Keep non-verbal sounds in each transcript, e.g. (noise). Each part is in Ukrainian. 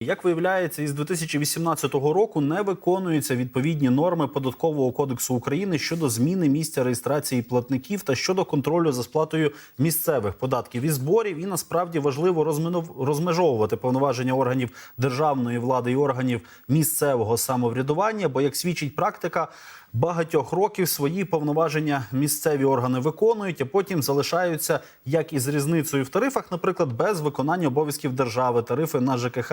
Як виявляється, із 2018 року не виконуються відповідні норми податкового кодексу України щодо зміни місця реєстрації платників та щодо контролю за сплатою місцевих податків і зборів. І насправді важливо розмежовувати повноваження органів державної влади і органів місцевого самоврядування. Бо, як свідчить практика, багатьох років свої повноваження місцеві органи виконують, а потім залишаються як із різницею в тарифах, наприклад, без виконання обов'язків держави. Тарифи на ЖКХ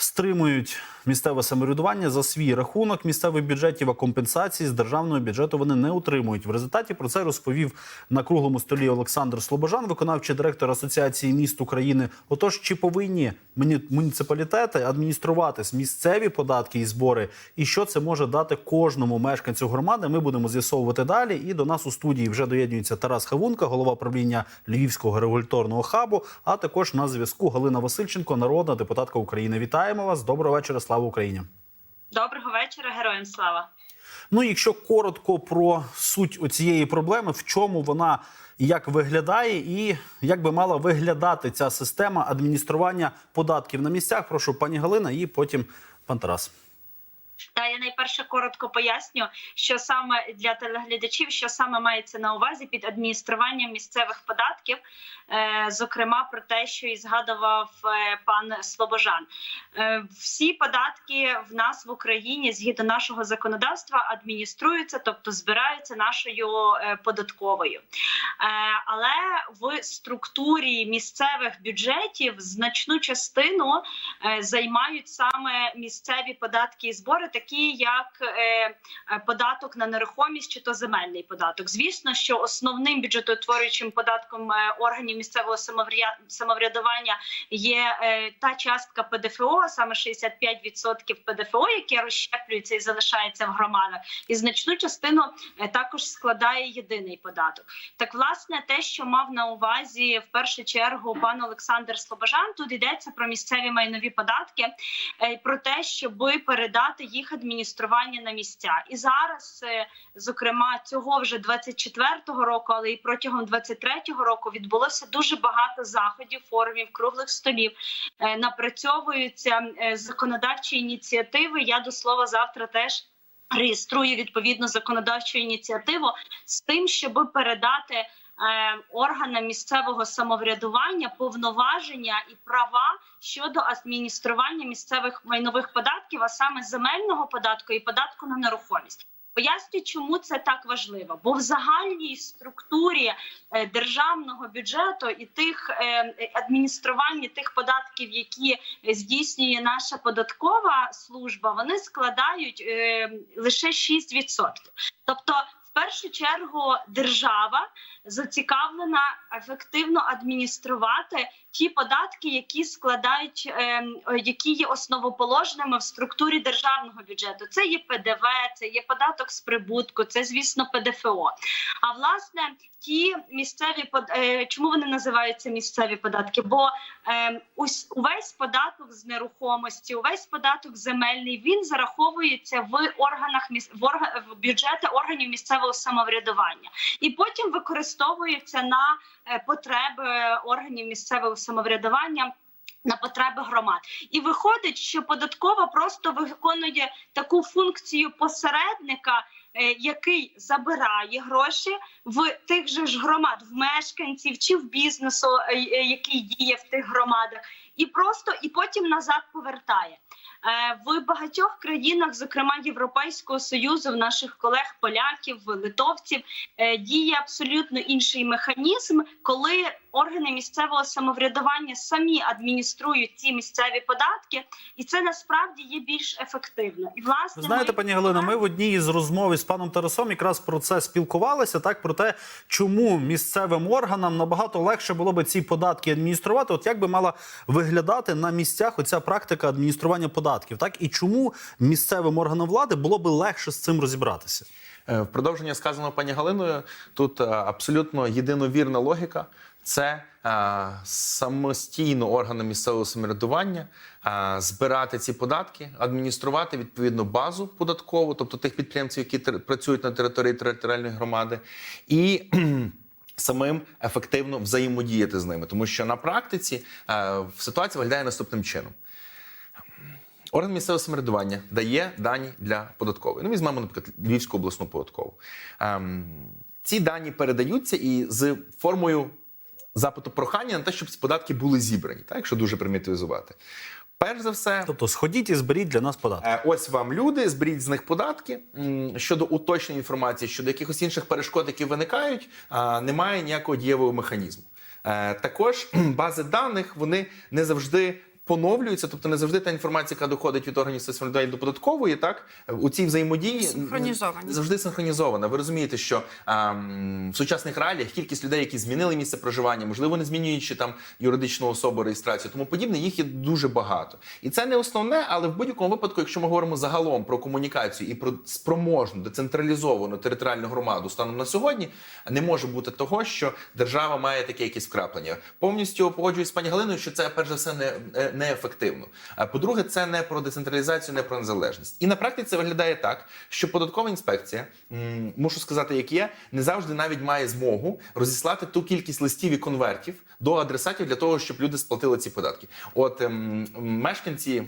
стримують місцеве самоврядування за свій рахунок місцевих бюджетів, а компенсації з державного бюджету вони не отримують. В результаті про це розповів на круглому столі Олександр Слобожан, виконавчий директор Асоціації міст України. Отож, чи повинні муні- муніципалітети адмініструвати місцеві податки і збори, і що це може дати кожному мешканцю громади? Ми будемо з'ясовувати далі. І до нас у студії вже доєднується Тарас Хавунка, голова правління Львівського регуляторного хабу. А також на зв'язку Галина Васильченко, народна депутатка України. Вітаємо вас! Доброго вечора! Слава Україні! Доброго вечора, героям слава. Ну, якщо коротко про суть цієї проблеми, в чому вона як виглядає, і як би мала виглядати ця система адміністрування податків на місцях, прошу пані Галина, і потім пан Тарас. Та я найперше коротко поясню, що саме для телеглядачів, що саме мається на увазі під адмініструванням місцевих податків, е, зокрема про те, що і згадував е, пан Слобожан. Е, всі податки в нас в Україні згідно нашого законодавства адмініструються, тобто збираються нашою податковою. Але в структурі місцевих бюджетів значну частину займають саме місцеві податки і збори, такі як е, е, податок на нерухомість чи то земельний податок. Звісно, що основним бюджетоутворюючим податком е, органів місцевого самоврядування є та частка ПДФО, саме 65% ПДФО, яке розщеплюється і залишається в громадах, і значну частину також складає єдиний податок. Так, власне, те, що мав на увазі в першу чергу пан Олександр Слобожан, тут йдеться про місцеві майнові податки, про те, щоб передати їх адміністрування на місця. І зараз, е, зокрема, цього вже 24-го року, але і протягом 23-го року відбулося дуже багато заходів, форумів, круглих столів. Е, Напрацьовуються е, законодавчі ініціативи. Я до слова завтра теж. Реєструю відповідну законодавчу ініціативу з тим, щоб передати органам місцевого самоврядування повноваження і права щодо адміністрування місцевих майнових податків, а саме земельного податку і податку на нерухомість. Поясню, чому це так важливо, бо в загальній структурі е, державного бюджету і тих е, адміністрування тих податків, які здійснює наша податкова служба, вони складають е, лише 6%. Тобто, в першу чергу, держава зацікавлена ефективно адмініструвати ті податки, які складають, е, які є основоположними в структурі державного бюджету. Це є ПДВ, це є податок з прибутку, це звісно ПДФО. А власне, ті місцеві е, чому вони називаються місцеві податки? Бо е, увесь податок з нерухомості, увесь податок земельний він зараховується в органах в бюджети органів місцевого самоврядування і потім використовується на е, потреби органів місцевого самоврядування. На потреби громад, і виходить, що податкова просто виконує таку функцію посередника, е, який забирає гроші в тих же ж громад, в мешканців чи в бізнесу, е, який діє в тих громадах, і просто і потім назад повертає. Е, В багатьох країнах, зокрема Європейського союзу, в наших колег поляків, литовців, е, діє абсолютно інший механізм, коли органи місцевого самоврядування самі адмініструють ці місцеві податки, і це насправді є більш ефективно. І власне знаєте, ми- пані Галина, ми в одній із розмов із паном Тарасом якраз про це спілкувалися. Так про те, чому місцевим органам набагато легше було би ці податки адмініструвати. От як би мала виглядати на місцях оця практика адміністрування податків, так і чому місцевим органам влади було би легше з цим розібратися? Е, В продовження сказаного пані Галиною, тут е, абсолютно єдиновірна логіка. Це е, самостійно органи місцевого самоврядування е, збирати ці податки, адмініструвати відповідну базу податкову, тобто тих підприємців, які працюють на території територіальної громади, і (clears throat) самим ефективно взаємодіяти з ними, тому що на практиці е, ситуація виглядає наступним чином. Орган місцевого самоврядування дає дані для податкової. Ну, візьмемо, наприклад, Львівську обласну податкову. Ем, ці дані передаються і з формою запиту прохання на те, щоб ці податки були зібрані, так, якщо дуже примітивізувати. Перш за все, Тобто сходіть і зберіть для нас податки. Е, Ось вам люди, зберіть з них податки. Щодо уточнення інформації, щодо якихось інших перешкод, які виникають, немає ніякого дієвого механізму. Е, Також бази даних вони не завжди. Поновлюються, тобто не завжди та інформація, яка доходить від органів самоврядування до податкової, так у цій взаємодії Синхронізовані. завжди синхронізована. Ви розумієте, що ем, в сучасних реаліях кількість людей, які змінили місце проживання, можливо, не змінюючи там юридичну особу, реєстрацію, тому подібне, їх є дуже багато. І це не основне, але в будь-якому випадку, якщо ми говоримо загалом про комунікацію і про спроможну децентралізовану територіальну громаду станом на сьогодні, не може бути того, що держава має таке якесь вкраплення. Повністю погоджуюсь з пані Галиною, що це перш за все не, е, неефективно. А по-друге, це не про децентралізацію, не про незалежність. І на практиці виглядає так, що податкова інспекція, м, мушу сказати, як є, не завжди навіть має змогу розіслати ту кількість листів і конвертів до адресатів для того, щоб люди сплатили ці податки. От ем, мешканці,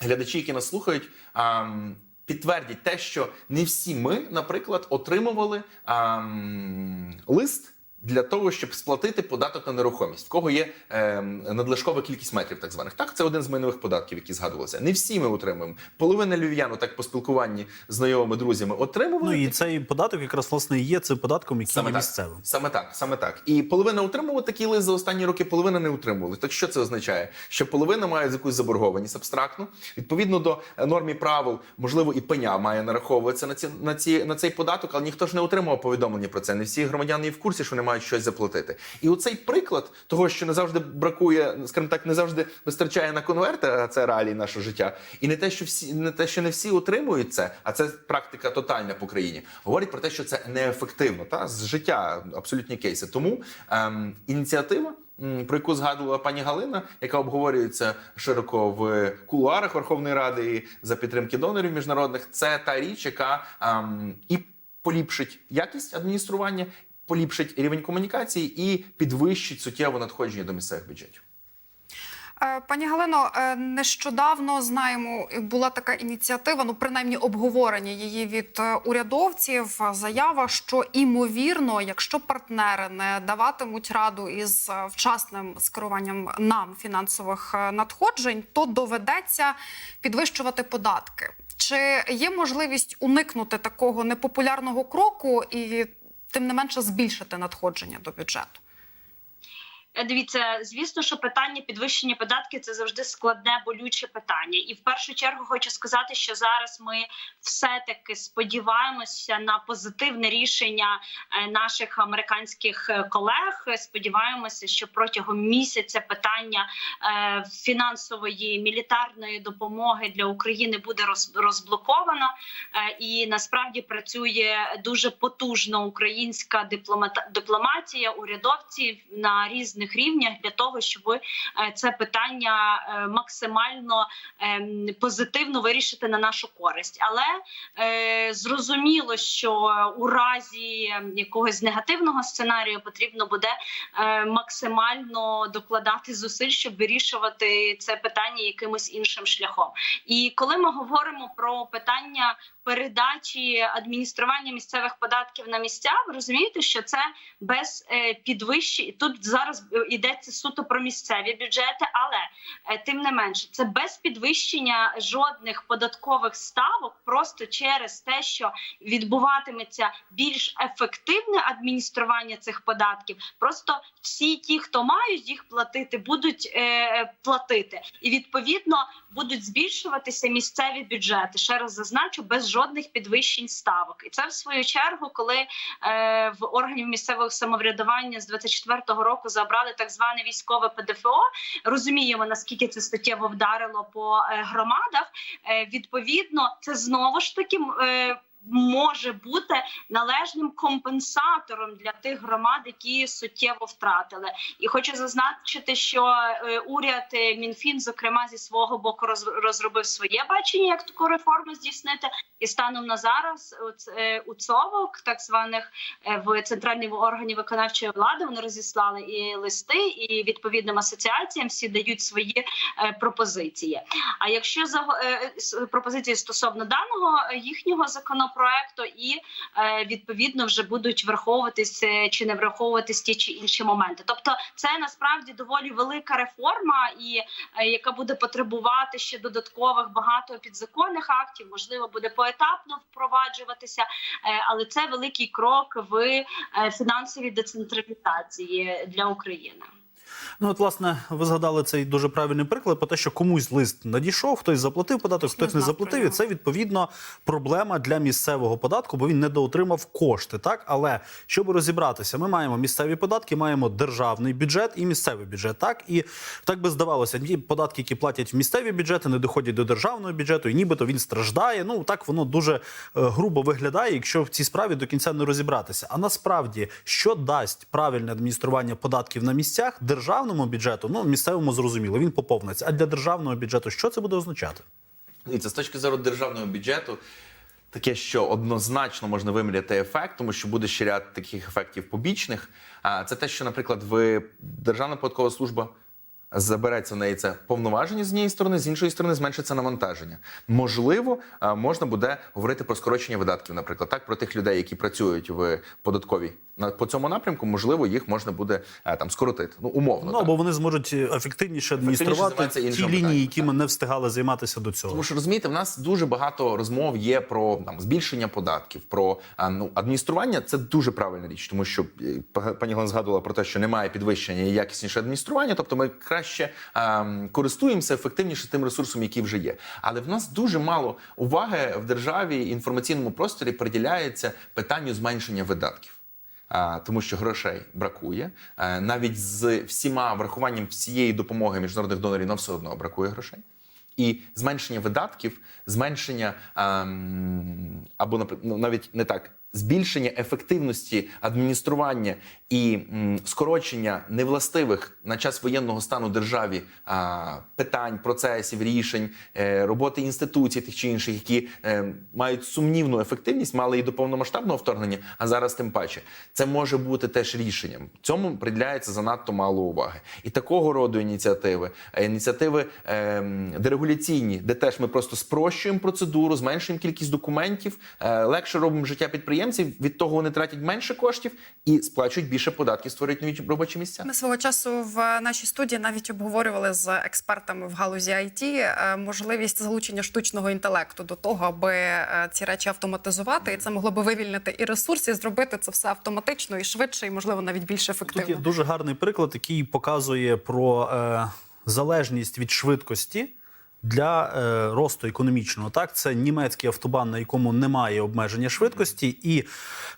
глядачі, які нас слухають. ам, Підтвердять те, що не всі ми, наприклад, отримували ам, лист для того, щоб сплатити податок на нерухомість, в кого є ем, надлишкова кількість метрів, так званих. Так, це один з майнових податків, які згадувалися. Не всі ми отримуємо. Половина львів'ян, так по спілкуванні з знайомими друзями, отримували. Ну і цей податок якраз власне і є цим податком, який Саме є так. місцевим. Саме так, саме так. І половина отримувала такий лист за останні роки, половина не отримували. Так що це означає? Що половина має якусь заборгованість абстрактну. Відповідно до е, норм і правил, можливо, і пеня має нараховуватися на ці на ці на цей податок, але ніхто ж не отримав повідомлення про це. Не всі громадяни в курсі, що вони мають щось заплатити. І оцей приклад того, що не завжди бракує, скажімо так, не завжди вистачає на конверти, а це реалії нашого життя. І не те, що всі не те, що не всі отримують це, а це практика тотальна по країні. Говорить про те, що це неефективно. Та з життя абсолютні кейси. Тому ем, ініціатива. Про яку згадувала пані Галина, яка обговорюється широко в кулуарах Верховної Ради і за підтримки донорів міжнародних, це та річ, яка ем, і поліпшить якість адміністрування, поліпшить рівень комунікації і підвищить суттєво надходження до місцевих бюджетів. Е, Пані Галино, е, нещодавно знаємо, була така ініціатива, ну принаймні обговорення її від е, урядовців. Заява, що імовірно, якщо партнери не даватимуть раду із вчасним скеруванням нам фінансових надходжень, то доведеться підвищувати податки. Чи є можливість уникнути такого непопулярного кроку і тим не менше збільшити надходження до бюджету? Е, Дивіться, звісно, що питання підвищення податків це завжди складне болюче питання. І в першу чергу хочу сказати, що зараз ми все-таки сподіваємося на позитивне рішення е, наших американських е, колег. Сподіваємося, що протягом місяця питання фінансової мілітарної допомоги для України буде роз- розблоковано. І насправді працює дуже потужно українська дипломатія, урядовці на різних рівнях для того, щоб е, це питання е, максимально ем, позитивно вирішити на нашу користь. Але е, зрозуміло, що у разі ем, якогось негативного сценарію потрібно буде максимально докладати зусиль, щоб вирішувати це питання якимось іншим шляхом. І коли ми говоримо про питання передачі адміністрування місцевих податків на місця, ви розумієте, що це без е, підвищення. Тут зараз е, йдеться суто про місцеві бюджети, але е, тим не менше, це без підвищення жодних податкових ставок, просто через те, що відбуватиметься більш ефективне адміністрування цих податків. Просто всі ті, хто мають їх платити, будуть е, платити, і відповідно будуть збільшуватися місцеві бюджети. Ще раз зазначу, без жодних підвищень ставок. І це в свою чергу, коли е, в органів місцевого самоврядування з 24-го року забрали так зване військове ПДФО. Розуміємо наскільки це суттєво вдарило по е, громадах. Е, відповідно, це знову ж таки. Може бути належним компенсатором для тих громад, які суттєво втратили. І хочу зазначити, що е, уряд е, Мінфін, зокрема, зі свого боку роз- розробив своє бачення, як таку реформу здійснити. І станом на зараз у е, ЦОВОК, так званих в центральній органі виконавчої влади, вони розіслали і листи, і відповідним асоціаціям всі дають свої пропозиції. А якщо за пропозиції стосовно даного їхнього законопроекту, і е, відповідно вже будуть враховуватись е, чи не враховуватись ті чи інші моменти. Тобто, це насправді доволі велика реформа, і е, яка буде потребувати ще додаткових багато підзаконних актів, можливо, буде поетапно впроваджуватися, але це великий крок в фінансовій децентралізації для України. Ну, от, власне, ви згадали цей дуже правильний приклад про те, що комусь лист надійшов, хтось заплатив податок, хтось не заплатив. І це відповідно проблема для місцевого податку, бо він недоотримав кошти. Так, але щоб розібратися, ми маємо місцеві податки, маємо державний бюджет і місцевий бюджет. Так і так би здавалося, ті податки, які платять в місцеві бюджети, не доходять до державного бюджету, і нібито він страждає. Ну так воно дуже е, грубо виглядає, якщо в цій справі до кінця не розібратися. А насправді, що дасть правильне адміністрування податків на місцях державному бюджету, ну місцевому зрозуміло, він поповниться. А для державного бюджету що це буде означати? Дивіться, з точки зору державного бюджету, таке, що однозначно можна виміряти ефект, тому що буде ще ряд таких ефектів побічних. А це те, що, наприклад, в Державна податкова служба. Забереться в неї це повноваження з однієї сторони, з іншої сторони зменшиться навантаження. Можливо, можна буде говорити про скорочення видатків, наприклад, так про тих людей, які працюють в податковій по цьому напрямку, можливо, їх можна буде там скоротити. Ну умовно. Ну так. або вони зможуть ефективніше адмініструвати ті лінії, питанням, якими не встигали займатися до цього. Тому що розумієте, в нас дуже багато розмов є про там збільшення податків, про ну адміністрування. Це дуже правильна річ, тому що е, пані Галина згадувала про те, що немає підвищення і якісніше адміністрування. Тобто ми краще а, м, користуємося ефективніше тим ресурсом, який вже є. Але в нас дуже мало уваги в державі інформаційному просторі приділяється питанню зменшення видатків. Тому що грошей бракує. Навіть з всіма врахуванням всієї допомоги міжнародних донорів нам все одно бракує грошей. І зменшення видатків, зменшення ем, або ну, навіть не так. Збільшення ефективності адміністрування і скорочення невластивих на час воєнного стану державі питань, процесів, рішень, е, роботи інституцій тих чи інших, які е, мають сумнівну ефективність, мали і до повномасштабного вторгнення, а зараз тим паче. Це може бути теж рішенням. Цьому приділяється занадто мало уваги. І такого роду ініціативи, е, ініціативи дерегуляційні, де теж ми просто спрощуємо процедуру, зменшуємо кількість документів, легше робимо життя підприємців. Від того вони тратять менше коштів і сплачують більше податків, створюють нові робочі місця. Ми свого часу в нашій студії навіть обговорювали з експертами в галузі IT е, можливість залучення штучного інтелекту до того, аби е, ці речі автоматизувати, і це могло би вивільнити і ресурси, і зробити це все автоматично і швидше, і можливо навіть більш Тут є дуже гарний приклад, який показує про е, залежність від швидкості. Для е, росту економічного так це німецький автобан, на якому немає обмеження швидкості, і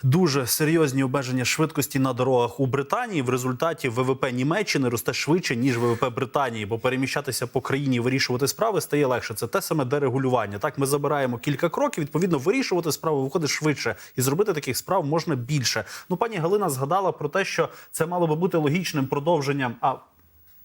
дуже серйозні обмеження швидкості на дорогах у Британії. В результаті ВВП Німеччини росте швидше ніж ВВП Британії, бо переміщатися по країні, і вирішувати справи стає легше. Це те саме дерегулювання. Так ми забираємо кілька кроків. Відповідно, вирішувати справи виходить швидше, і зробити таких справ можна більше. Ну, пані Галина згадала про те, що це мало би бути логічним продовженням. А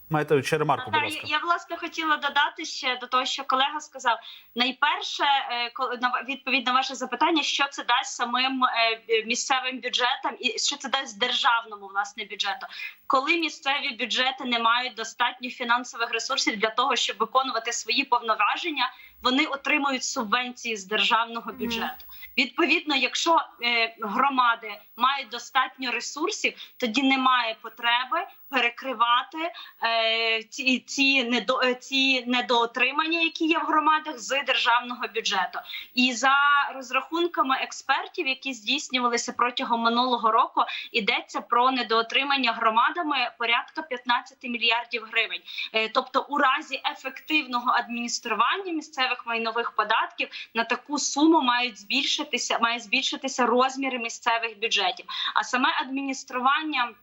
маєте ще ремарку, будь ласка. я власне хотіла додати ще до того, що колега сказав. Найперше, е, коли- на відповідь на ваше запитання, що це дасть самим е, місцевим бюджетам, і що це дасть державному власне бюджету, коли місцеві бюджети не мають достатньо фінансових ресурсів для того, щоб виконувати свої повноваження, вони отримують субвенції з державного бюджету. Відповідно, якщо е, громади мають достатньо ресурсів, тоді немає потреби перекривати е, ці, ці, недо, е, ці недоотримання, які є в громадах з державного бюджету. І за розрахунками експертів, які здійснювалися протягом минулого року, йдеться про недоотримання громадами порядка 15 мільярдів гривень. Тобто, у разі ефективного адміністрування місцевих майнових податків на таку суму мають збільшитися, має збільшитися розміри місцевих бюджетів. А саме адміністрування.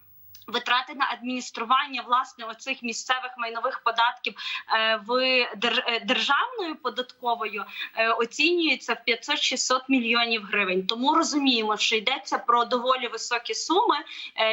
Витрати на адміністрування власне оцих місцевих майнових податків е, в е, державною податковою е, оцінюються в 500-600 мільйонів гривень. Тому розуміємо, що йдеться про доволі високі суми,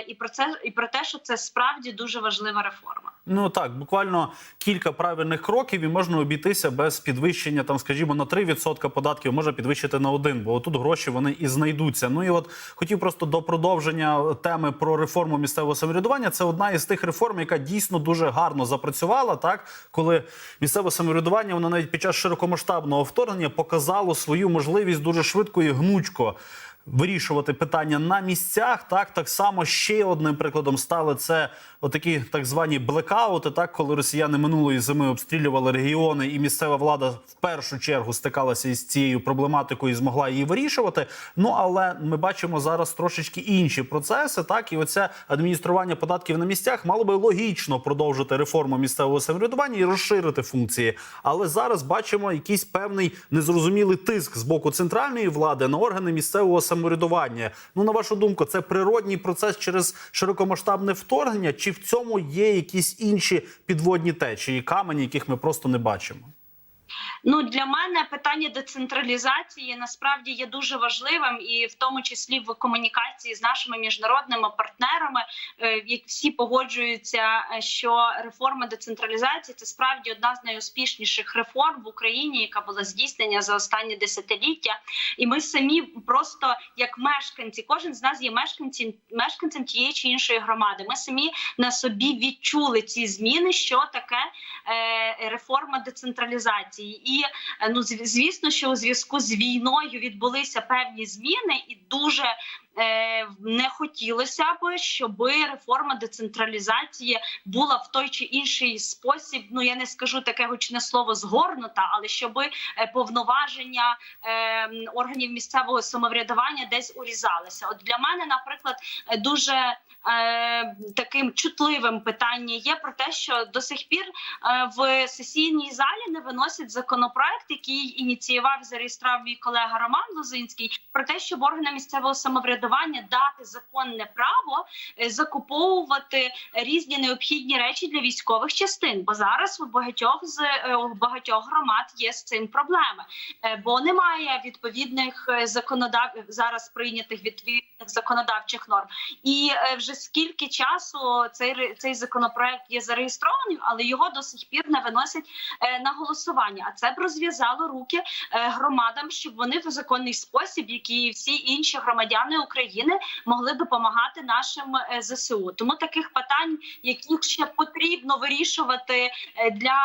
і про це і про те, що це справді дуже важлива реформа. Ну так, буквально кілька правильних кроків і можна обійтися без підвищення, там, скажімо, на 3% податків, може підвищити на 1, бо тут гроші вони і знайдуться. Ну і от хотів просто до продовження теми про реформу місцевого самоврядування. Це одна із тих реформ, яка дійсно дуже гарно запрацювала. Так, коли місцеве самоврядування воно навіть під час широкомасштабного вторгнення показало свою можливість дуже швидко і гнучко. Вирішувати питання на місцях, так так само ще одним прикладом стали це отакі так звані блекаути, так коли росіяни минулої зими обстрілювали регіони, і місцева влада в першу чергу стикалася із цією проблематикою і змогла її вирішувати. Ну але ми бачимо зараз трошечки інші процеси. Так і оце адміністрування податків на місцях мало би логічно продовжити реформу місцевого самоврядування і розширити функції. Але зараз бачимо якийсь певний незрозумілий тиск з боку центральної влади на органи місцевого самоврядування. Ну на вашу думку, це природній процес через широкомасштабне вторгнення, чи в цьому є якісь інші підводні течії, камені, яких ми просто не бачимо? Ну для мене питання децентралізації насправді є дуже важливим, і в тому числі в комунікації з нашими міжнародними партнерами, е, всі погоджуються, е, що реформа децентралізації це справді одна з найуспішніших реформ в Україні, яка була здійснена за останні десятиліття. І ми самі просто як мешканці, кожен з нас є мешканцем мешканцем тієї чи іншої громади. Ми самі на собі відчули ці зміни, що таке е, реформа децентралізації. І е, ну звісно, що у зв'язку з війною відбулися певні зміни, і дуже е, не хотілося б, щоб реформа децентралізації була в той чи інший спосіб. Ну я не скажу таке гучне слово згорнута, але щоб е, повноваження органів місцевого самоврядування десь урізалися. От для мене, наприклад, дуже таким чутливим питання є про те, що до сих пір е, в сесійній залі не виносять законопроект, який ініціював зареєстрував мій колега Роман Лозинський, про те, щоб органам місцевого самоврядування дати законне право е, закуповувати різні необхідні речі для військових частин. Бо зараз у багатьох з е, у багатьох громад є з цим проблеми, Е, бо немає відповідних е, законодав зараз прийнятих відповідних законодавчих норм. І е, вже скільки часу цей цей законопроект є зареєстрований, але його до сих пір не виносять е, на голосування. А це б розв'язало руки е, громадам, щоб вони в законний спосіб, як і всі інші громадяни України, могли допомагати нашим е, ЗСУ. Тому таких питань, яких ще потрібно вирішувати для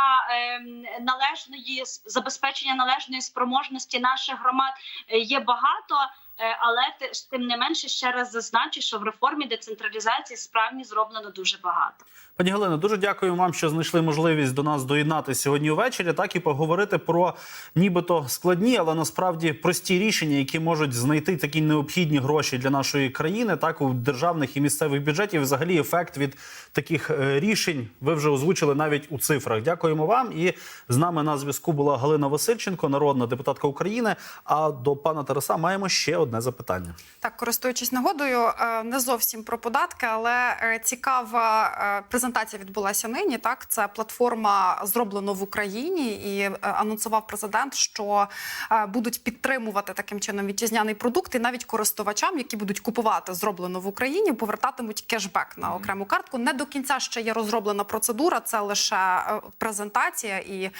належної забезпечення належної спроможності наших громад, є багато. Е, Але те- ж тим не менше ще раз зазначу, що в реформі децентралізації справді зроблено дуже багато. Пані Галино, дуже дякую вам, що знайшли можливість до нас доєднатися сьогодні ввечері, так і поговорити про нібито складні, але насправді прості рішення, які можуть знайти такі необхідні гроші для нашої країни, так у державних і місцевих бюджетів. Взагалі, ефект від таких е, рішень ви вже озвучили навіть у цифрах. Дякуємо вам. І з нами на зв'язку була Галина Васильченко, народна депутатка України. А до пана Тараса маємо ще одне запитання. Так, користуючись нагодою, е, не зовсім про податки, але е, цікава е, презентація відбулася нині. Так, це платформа зроблено в Україні, і анонсував президент, що будуть підтримувати таким чином вітчизняний продукт, і навіть користувачам, які будуть купувати зроблено в Україні, повертатимуть кешбек на окрему картку. Не до кінця ще є розроблена процедура, це лише презентація, і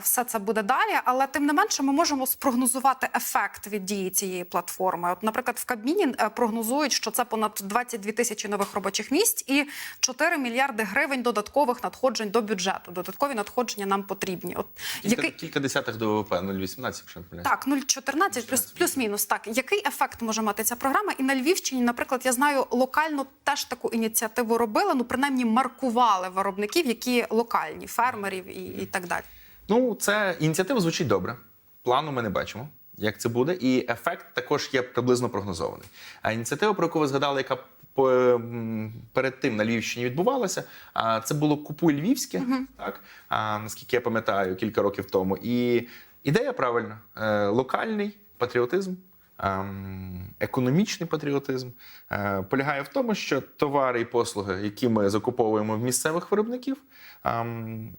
все це буде далі. Але тим не менше, ми можемо спрогнозувати ефект від дії цієї платформи. От, наприклад, в Кабміні е, прогнозують, що це понад 22 тисячі нових робочих місць і 4 мільярди гривень додаткових надходжень до бюджету. Додаткові надходження нам потрібні. От Кілька, який кілька десятих до ВВП, 0,18, якщо не так, 0,14 плюс плюс-мінус. Так, який ефект може мати ця програма? І на Львівщині, наприклад, я знаю, локально теж таку ініціативу робили. Ну принаймні маркували виробників, які локальні фермерів і, і так далі. Ну, це ініціатива звучить добре. Плану ми не бачимо, як це буде, і ефект також є приблизно прогнозований. А ініціатива, про яку ви згадали, яка перед тим на Львівщині відбувалася, це було Купуй Львівське, так а, наскільки я пам'ятаю, кілька років тому. І ідея правильна: Е, локальний патріотизм. ем, економічний патріотизм е, полягає в тому, що товари і послуги, які ми закуповуємо в місцевих виробників, ем,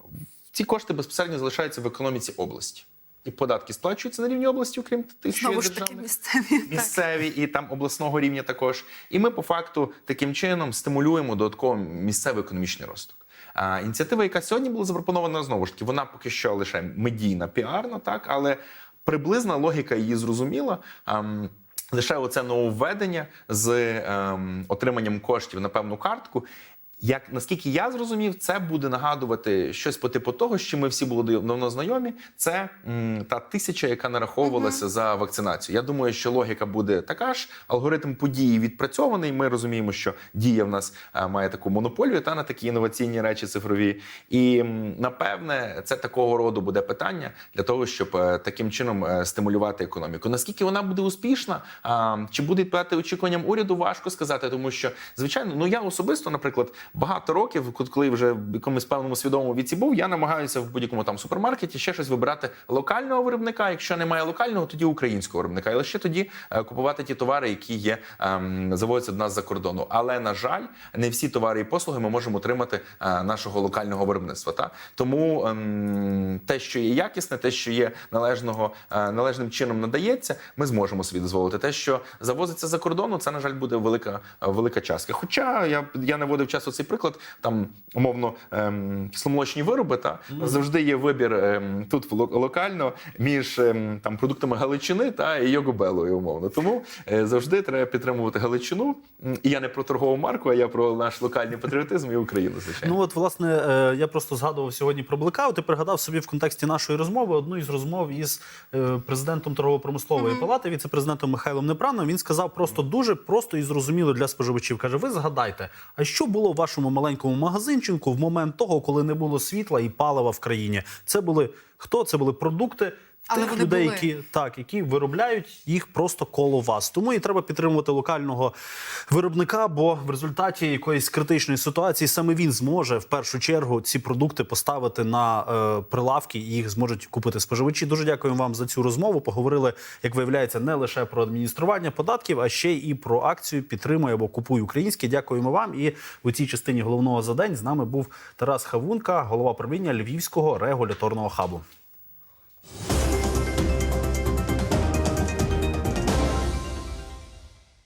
ці кошти безпосередньо залишаються в економіці області. І податки сплачуються на рівні області, окрім тих, Знову ж таки, державних місцеві. Так. і там обласного рівня також. І ми по факту таким чином стимулюємо додатково місцевий економічний розвиток. А ініціатива, яка сьогодні була запропонована, знову ж таки, вона поки що лише медійна, піарна, так але приблизна логіка її зрозуміла. Ам, Лише оце нововведення з ем, отриманням коштів на певну картку. Як наскільки я зрозумів, це буде нагадувати щось по типу того, що ми всі були давно знайомі. Це м, та тисяча, яка нараховувалася за вакцинацію. Я думаю, що логіка буде така ж. Алгоритм події відпрацьований. Ми розуміємо, що дія в нас е, має таку монополію та на такі інноваційні речі цифрові. І м, напевне, це такого роду буде питання для того, щоб е, таким чином е, стимулювати економіку. Наскільки вона буде успішна, а, чи буде відповідати очікуванням уряду, важко сказати, тому що звичайно, ну я особисто, наприклад, багато років, коли вже в якомусь певному свідомому віці був, я намагаюся в будь-якому там супермаркеті ще щось вибирати локального виробника. Якщо немає локального, тоді українського виробника. І лише тоді е, купувати ті товари, які є ем, заводяться до нас за кордону. Але на жаль, не всі товари і послуги ми можемо отримати е, нашого локального виробництва. Та тому ем, те, що є якісне, те, що є належного е, належним чином надається, ми зможемо собі дозволити. Те, що завозиться за кордону, це на жаль буде велика велика частка. Хоча я я наводив часто цей приклад, там умовно ем, кисломолочні вироби, та завжди є вибір ем, тут ло- локально між ем, там продуктами Галичини та Йогобелою, умовно. Тому е, завжди треба підтримувати Галичину. І я не про торгову марку, а я про наш локальний патріотизм і Україну. Звичайно. Ну от власне е, я просто згадував сьогодні про блекаут і пригадав собі в контексті нашої розмови одну із розмов із е, президентом торгово-промислової палати, віце-президентом Михайлом Непраном. Він сказав просто дуже просто і зрозуміло для споживачів. каже: Ви згадайте, а що було в вашому маленькому магазинчику в момент того, коли не було світла і палива в країні? Це були хто? Це були продукти. Але Тих людей, були. які так, які виробляють їх просто коло вас. Тому і треба підтримувати локального виробника, бо в результаті якоїсь критичної ситуації саме він зможе в першу чергу ці продукти поставити на е, прилавки і їх зможуть купити споживачі. Дуже дякуємо вам за цю розмову. Поговорили, як виявляється, не лише про адміністрування податків, а ще і про акцію Підтримуй або купуй українське. Дякуємо вам. І у цій частині головного за день з нами був Тарас Хавунка, голова правління Львівського регуляторного хабу.